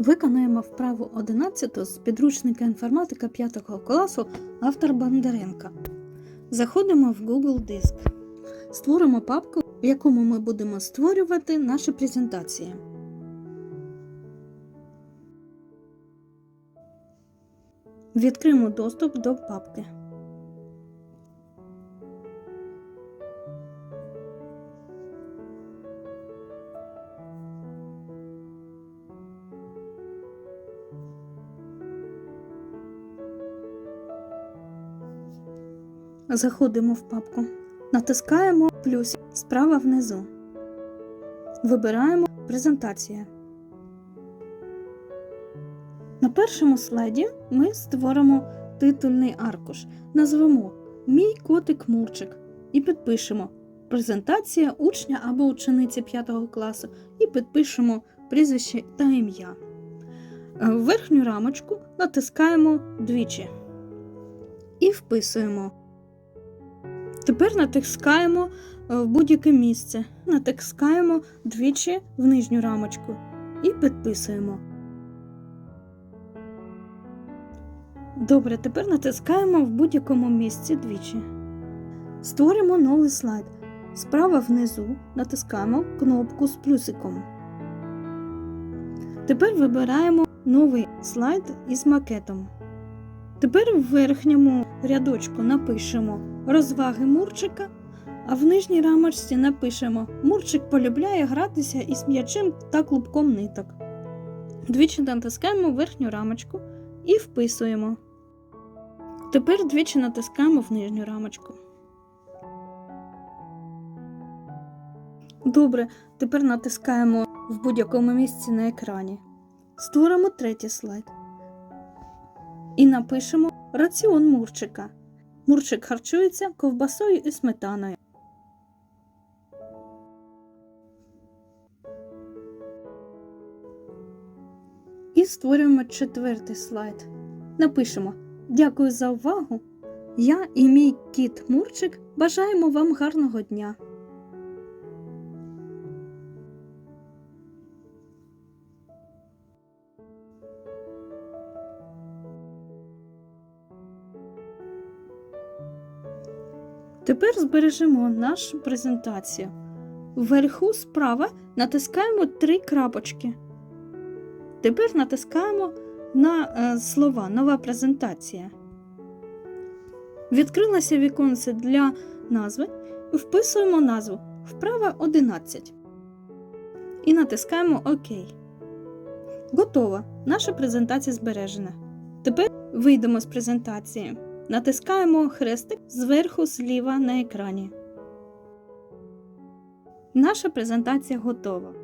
Виконуємо вправу 11 з підручника інформатика 5 класу автор Бондаренка. Заходимо в Google Диск. Створимо папку, в якому ми будемо створювати наші презентації. Відкриємо доступ до папки. Заходимо в папку. Натискаємо плюс справа внизу. Вибираємо презентація. На першому слайді ми створимо титульний аркуш. Назвемо Мій котик Мурчик і підпишемо презентація учня або учениці 5 класу і підпишемо прізвище та ім'я. Е, В верхню рамочку натискаємо двічі і вписуємо. Тепер натискаємо е, в будь-яке місце. Натискаємо двічі в нижню рамочку і підписуємо. Добре, тепер натискаємо в будь-якому місці двічі. Створимо новий слайд. Справа внизу натискаємо кнопку з плюсиком. Тепер вибираємо новий слайд із макетом. Тепер в верхньому рядочку напишемо розваги Мурчика, а в нижній рамочці напишемо Мурчик полюбляє гратися із м'ячем та клубком ниток. Двічі натискаємо верхню рамочку і вписуємо. Тепер двічі натискаємо в нижню рамочку. Добре, тепер натискаємо в будь-якому місці на екрані. Створимо третій слайд. І напишемо Раціон Мурчика. Мурчик харчується ковбасою і сметаною. І створюємо четвертий слайд. Напишемо Дякую за увагу. Я і мій кіт Мурчик бажаємо вам гарного дня. Тепер збережемо нашу презентацію. Вверху справа натискаємо три крапочки. Тепер натискаємо на е, слова Нова презентація. Відкрилося віконце для назви. Вписуємо назву Вправа 11. І натискаємо ОК. Готово. Наша презентація збережена. Тепер вийдемо з презентації. Натискаємо хрестик зверху зліва на екрані. Наша презентація готова.